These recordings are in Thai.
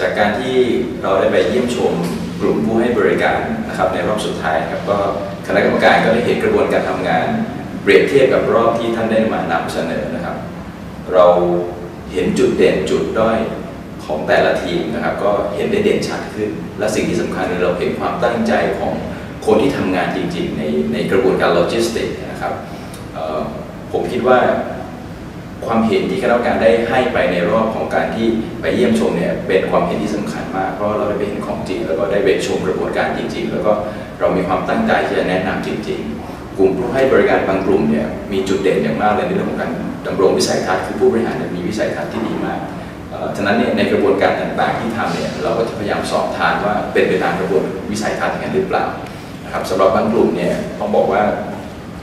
จากการที่เราได้ไปเยี่ยมชมกลุ่มผู้ให้บริการนะครับในรอบสุดท้ายครับก็คณะกรรมการก็ได้เห็นกระบวนการทำงาน เปรียบเทียบกับรอบที่ท่านได้มานำเสนอนะครับ เราเห็นจุดเด่นจุดด้อยของแต่ละทีมนะครับ ก็เห็นได้เด่นชัดขึ้น และสิ่งที่สำคัญคือเราเห็นความตั้งใจของคนที่ทำงานจริงๆ ในในกระบวนการโลจิสติกส์นะครับผมคิดว่า ความเห็นที่คณะกรรมการได้ให้ไปในรอบของการที่ไปเยี่ยมชมเนี่ยเป็นความเห็นที่สำคัญมาก เพราะเราได้ไปเห็นของจริงแล้วก็ได้ไปชมกระบวนการจริง ๆ แล้วก็เรามีความตั้งใจที่จะแนะนำจริง ๆ กลุ่มผู้ให้บริการบางกลุ่มเนี่ยมีจุดเด่นอย่างมากเลยในเรื่องของการดำรงวิสัยทัศน์คือผู้บริหารมีวิสัยทัศน์ที่ดีมากฉะนั้นเนี่ยในกระบวนการต่างๆที่ทำเนี่ยเราก็จะพยายามสอบทานว่าเป็นไปตามกระบวนวิสัยทัศน์อย่างนั้นหรือเปล่านะครับสำหรับบางกลุ่มเนี่ยต้องบอกว่า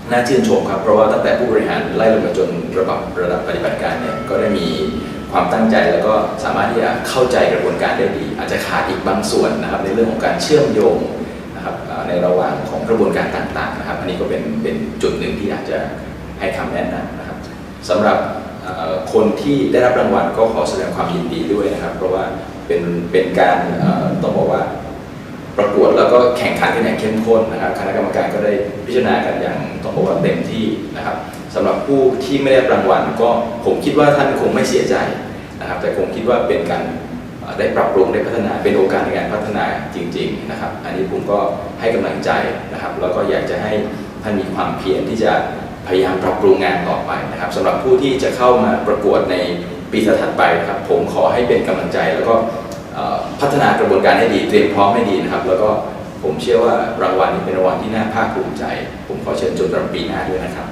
น่าชื่นชมครับ เพราะว่าตั้งแต่ผู้บริหารไล่ลงมาจนระดับระดับปฏิบัติการเนี่ยก็ได้มีความตั้งใจแล้วก็สามารถที่จะเข้าใจกระบวนการได้ดี อาจจะขาดอีกบางส่วนนะครับ ในเรื่องของการเชื่อมโยงนะครับในระหว่างของกระบวนการต่างๆนะครับ อันนี้ก็เป็นเป็นจุดหนึ่งที่อยากจะให้คำแนะนำนะครับสำหรับคนที่ได้รับรางวัลก็ขอแสดงความยินดีด้วยนะครับ เพราะว่าเป็นเป็นการต้องบอกว่าประกวดแล้วก็แข่งขันกันอย่างเข้มข้นนะครับ คณะกรรมการก็ได้พิจารณากันอย่าง เต็มที่นะครับสำหรับผู้ที่ไม่ได้รับรางวัลก็ผมคิดว่าท่านคงไม่เสียใจนะครับ แต่คงคิดว่าเป็นการได้ปรับปรุงได้พัฒนาเป็นโอกาสในการพัฒนาจริง ๆนะครับ อันนี้ผมก็ให้กำลังใจนะครับ แล้วก็อยากจะให้ท่านมีความเพียรที่จะพยายามปรับปรุงงานต่อไปนะครับสำหรับผู้ที่จะเข้ามาประกวดในปีถัดไปครับ ผมขอให้เป็นกำลังใจแล้วก็พัฒนากระบวนการให้ดีเตรียมพร้อมให้ดีนะครับ แล้วก็ ผมเชื่อว่ารางวัลนี้เป็นรางวัลที่น่าภาคภูมิใจ ผมขอเชิญชวนสำหรับปีหน้าด้วยนะครับ